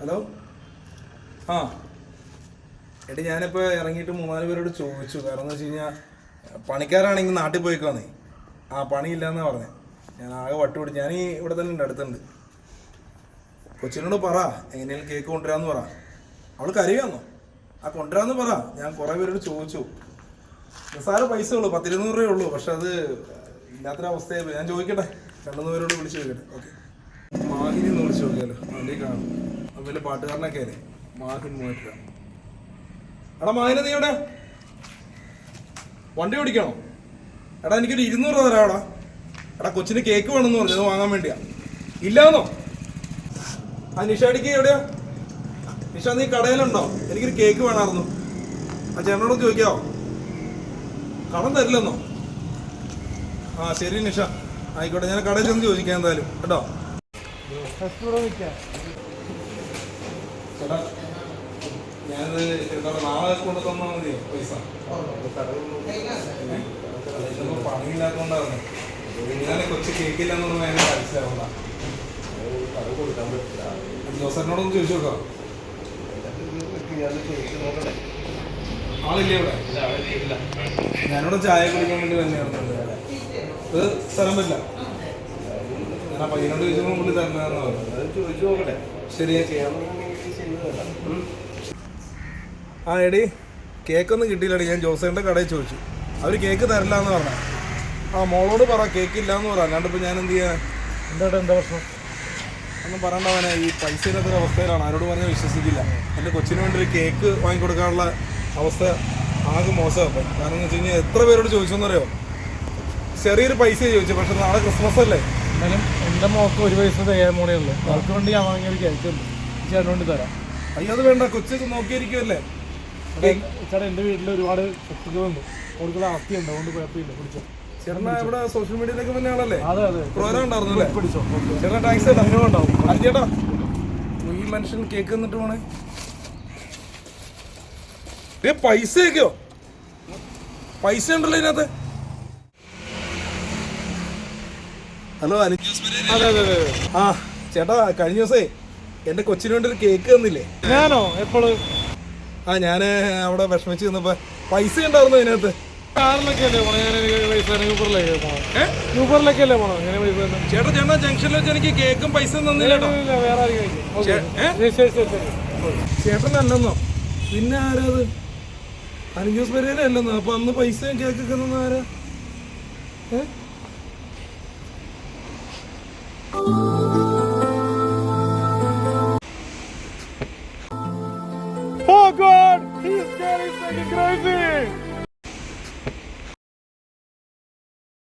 Hello? ആ. എടി ഞാനിപ്പോൾ ഇറങ്ങിയിട്ട് മൂന്നാൽ പേരോട് ചോദിച്ചു. കാരണം എന്ന് വെച്ച് കഴിഞ്ഞാൽ പണിക്കാരാണെങ്കിൽ നാട്ടിൽ പോയിക്കാന്നേ. ആ പണിയില്ലാന്നാ പറഞ്ഞേ. ഞാൻ ആകെ വട്ടുപിടി ഞാൻ ഈ ഇവിടെ തന്നെ ഉണ്ട് അടുത്തുണ്ട്. കൊച്ചിനോട് പറ എങ്ങനെയും കേക്ക് കൊണ്ടുവരാന്ന് പറ. അവൾ കരയാന്നോ ആ കൊണ്ടുവരാന്ന് പറ. ഞാൻ കുറേ പേരോട് ചോദിച്ചു. നിസ്സാര പൈസ ഉള്ളൂ പത്തിരുന്നൂറ് രൂപയേ ഉള്ളൂ. പക്ഷെ അത് ഇല്ലാത്തൊരവസ്ഥയായി ഞാൻ ചോദിക്കട്ടെ? രണ്ടുമൂന്ന് പേരോട് വിളിച്ച് ചോദിക്കട്ടെ. ഓക്കെ. മാഹിനി എന്ന് വിളിച്ച് നോക്കിയാലോ അതുപോലെ പാട്ടുകാരനൊക്കെ അല്ലേ? മാഹിൻ മൂവാറ്റുക എടാ മാഹിന നീ എവിടെ? വണ്ടി ഓടിക്കണോ? എടാ എനിക്കൊരു ഇരുന്നൂറ് രൂപ തരാടാ എടാ കൊച്ചിന് കേക്ക് വേണമെന്ന് പറഞ്ഞു അത് വാങ്ങാൻ വേണ്ടിയാ. ഇല്ലാന്നോ? ആ നിഷാടിക്ക് എവിടെയാ? നിഷ നീ കടയിലുണ്ടോ? എനിക്കൊരു കേക്ക് വേണമായിരുന്നു. ആ ചേട്ടനോട് ചോദിക്കാവോ? കടം തരില്ലെന്നോ? ആ ശരി നിഷ. ആയിക്കോട്ടെ ഞാൻ കടയിൽ ചെന്ന് ചോദിക്കാം എന്തായാലും. കേട്ടോ? ഞാനത് എന്താ നാളെ കൊണ്ട് തന്നാൽ മതിയോ പൈസ? പണിയില്ലാത്തതുകൊണ്ടാണ് ഇന്നലെ കൊച്ചു കേക്കില്ലെന്ന് പറഞ്ഞാൽ അതിന് മനസ്സിലാവണ്ട ജോസറിനോടൊന്ന് ചോദിച്ചു നോക്കാം. ആളില്ലേ ഇവിടെ? ഞാനിവിടെ ചായ കുടിക്കാൻ വേണ്ടി തന്നെയായിരുന്നു ഇത് സ്ഥലം പറ്റില്ല ഞാൻ ആ പയ്യനോട് ചോദിച്ചപ്പോൾ പുള്ളി തരണമെന്ന് ചോദിച്ചു ശരി ഞാൻ ചെയ്യാം. ഉം. ആ എടി കേക്കൊന്നും കിട്ടിയില്ലടി. ഞാൻ ജോസേന്റെ കടയിൽ ചോദിച്ചു. അവർ കേക്ക് തരില്ല എന്ന് പറഞ്ഞു. ആ മോളോട് പറ കേക്ക് ഇല്ല എന്ന് പറ. അല്ലാണ്ട് ഇപ്പം ഞാൻ എന്ത് ചെയ്യാൻ എന്താ എന്താ പ്രശ്നം? ഒന്നും പറയണ്ടവനെ ഈ പൈസ ഇല്ലാത്തൊരു അവസ്ഥയിലാണ്. ആരോട് പറഞ്ഞാൽ വിശ്വസിക്കില്ല. എന്റെ കൊച്ചിന് വേണ്ടി ഒരു കേക്ക് വാങ്ങിക്കൊടുക്കാനുള്ള അവസ്ഥ ആകെ മോശമാണ് കാരണം എന്ന് വെച്ച് കഴിഞ്ഞാൽ എത്ര പേരോട് ചോദിച്ചെന്നറിയോ? ചെറിയൊരു പൈസ ചോദിച്ചു പക്ഷെ നാളെ ക്രിസ്മസ് അല്ലേ? എന്നാലും എന്റെ മോക്ക് ഒരു പൈസ തയ്യാറുള്ളൂ അവർക്ക് വേണ്ടി ഞാൻ വാങ്ങിയ ഒരു കേക്ക് ഉണ്ട്. വേണ്ടി തരാം. അയ്യോ അത് വേണ്ട. കൊച്ചു നോക്കിയിരിക്കുമല്ലേ ചേട്ടാ എന്റെ വീട്ടിൽ ഒരുപാട് കുട്ടികളുണ്ട് കൊടുക്കുന്ന ആസ്തിയുണ്ട് അതുകൊണ്ട് കുഴപ്പമില്ല. പിടിച്ചോ ചേട്ടനാ ഇവിടെ സോഷ്യൽ മീഡിയയിലേക്ക് വന്ന ആളല്ലേ അതെ അതെ. പ്രോഗ്രാം ഉണ്ടായിരുന്നു അല്ലേ? പിടിച്ചോ. ചേട്ടാ ടാക്സ് ചേട്ടാ. ഉണ്ടാവും. ചേട്ടാ. ഈ മനുഷ്യൻ കേക്ക് എന്നിട്ട് പോണേ. ഏ പൈസയൊക്കെയോ പൈസ ഉണ്ടല്ലോ ഇതിനകത്ത്. ഹലോ അനുജ് അതെ അതെ അതെ. ആ ചേട്ടാ കഴിഞ്ഞ ദിവസേ എന്റെ കൊച്ചിന് വേണ്ടി ഒരു കേക്ക് തന്നില്ലേ? ഞാനോ? എപ്പോഴും ആ ഞാൻ അവിടെ വിഷമിച്ച് നിന്നപ്പോ പൈസ ഉണ്ടായിരുന്നു അതിനകത്ത്. കാറിലൊക്കെ അല്ലേ പോണേ? ഞാൻ പൈസ തന്നെ യൂബറിലേക്ക് പോണം. ഏ? യൂബറിലൊക്കെ അല്ലേ പോണം? എങ്ങനെ പൈസ തന്നെ ചേട്ടാ ചേട്ടാ ജംഗ്ഷനിൽ വെച്ച് എനിക്ക് കേക്കും പൈസ തന്നില്ല കേട്ടോ. ഇല്ല, വേറെ ആരും കഴിക്കും ഓക്കെ. ഏ? ശരി ശരി ശരി ശരി. ചേട്ടനല്ലെന്നോ പിന്നെ ആരാ അത്? അനുജോസ് പെരേര അല്ലെന്നോ? അപ്പൊ അന്ന് പൈസയും കേക്കൊക്കെ തന്ന ആരാ? ഏ? That is making crazy!